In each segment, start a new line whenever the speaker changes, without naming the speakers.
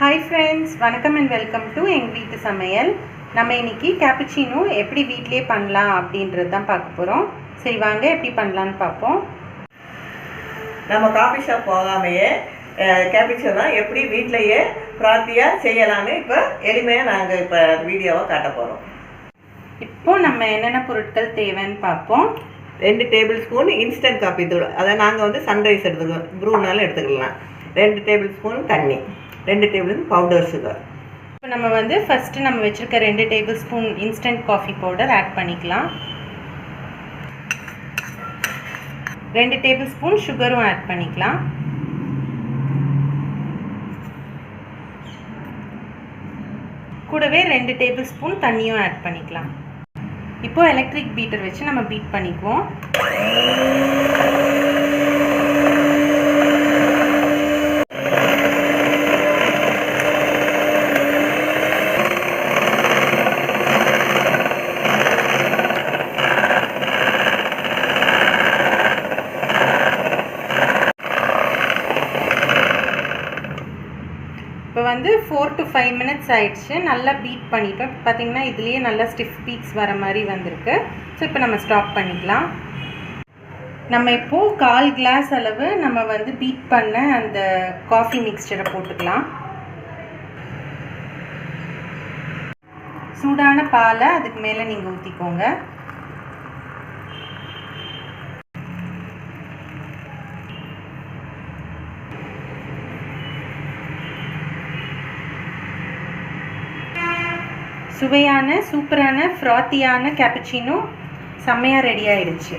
Hi friends வணக்கம் and welcome to எங்கள் வீட்டு சமையல். நம்ம இன்னைக்கு கேப்புச்சினோ எப்படி வீட்லேயே பண்ணலாம் அப்படின்றது தான் பார்க்க போகிறோம் சரி வாங்க எப்படி பண்ணலான்னு பார்ப்போம்.
நம்ம காஃபி ஷாப் போகாமையே கேபிச்சோனா எப்படி வீட்டிலையே பிரார்த்தியாக செய்யலான்னு இப்போ எளிமையாக நாங்கள் இப்போ வீடியோவை காட்ட போகிறோம்
இப்போ நம்ம என்னென்ன பொருட்கள் தேவைன்னு பார்ப்போம்.
ரெண்டு டேபிள் ஸ்பூன் இன்ஸ்டன்ட் காஃபி தூள். அதை நாங்கள் வந்து சன்ரைஸ் எடுத்துக்கிறோம் ப்ரூனாலும் எடுத்துக்கலாம். ரெண்டு டேபிள் ஸ்பூன் தண்ணி. ரெண்டு டேபிள் பவுடர் சுகர்
இப்போ நம்ம வந்து ஃபஸ்ட்டு நம்ம வச்சுருக்க ரெண்டு tablespoon instant coffee powder add பண்ணிக்கலாம். ரெண்டு டேபிள் ஸ்பூன் சுகரும் ஆட் பண்ணிக்கலாம். கூடவே ரெண்டு டேபிள் ஸ்பூன் தண்ணியும் ஆட் பண்ணிக்கலாம். இப்போது எலக்ட்ரிக் பீட்டர் வச்சு நம்ம பீட் பண்ணிக்குவோம். இப்போ வந்து ஃபோர் டு ஃபைவ் மினிட்ஸ் ஆயிடுச்சு. நல்லா பீட் பண்ணிட்டோம். இப்போ பார்த்தீங்கன்னா இதுலேயே நல்லா ஸ்டிஃப் பீக்ஸ் வர மாதிரி வந்திருக்கு. ஸோ இப்போ நம்ம ஸ்டாப் பண்ணிக்கலாம். நம்ம இப்போது கால் கிளாஸ் அளவு நம்ம வந்து பீட் பண்ண அந்த காஃபி மிக்ஸ்டரை போட்டுக்கலாம். சூடான பாலை அதுக்கு மேலே நீங்கள் ஊற்றிக்கோங்க சுவையான சூப்பரான ஃப்ராத்தியான கேப்புச்சினோ செம்மையாக ரெடி ஆகிடுச்சு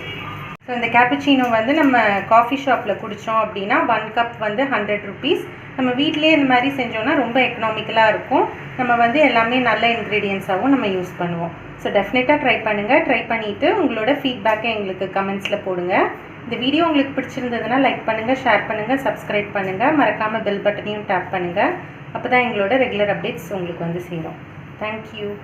ஸோ இந்த கேப்புச்சினோ வந்து நம்ம காஃபி ஷாப்பில் குடித்தோம் அப்படின்னா ஒன் கப் வந்து ஹண்ட்ரட் ருபீஸ் நம்ம வீட்டிலேயே இந்த மாதிரி செஞ்சோன்னா ரொம்ப எக்கனாமிக்கலாக இருக்கும். நம்ம வந்து எல்லாமே நல்ல இன்க்ரீடியன்ஸாகவும் நம்ம யூஸ் பண்ணுவோம். ஸோ டெஃபினட்டாக ட்ரை பண்ணுங்கள் ட்ரை பண்ணிவிட்டு உங்களோட ஃபீட்பேக்கை எங்களுக்கு கமெண்ட்ஸில் போடுங்க. இந்த வீடியோ உங்களுக்கு பிடிச்சிருந்ததுன்னா லைக் பண்ணுங்கள் ஷேர் பண்ணுங்கள் சப்ஸ்கிரைப் பண்ணுங்கள் மறக்காமல் பெல் பட்டனையும் டேப் பண்ணுங்கள் அப்போ தான் எங்களோட ரெகுலர் அப்டேட்ஸ் உங்களுக்கு வந்து சேரும். Thank you.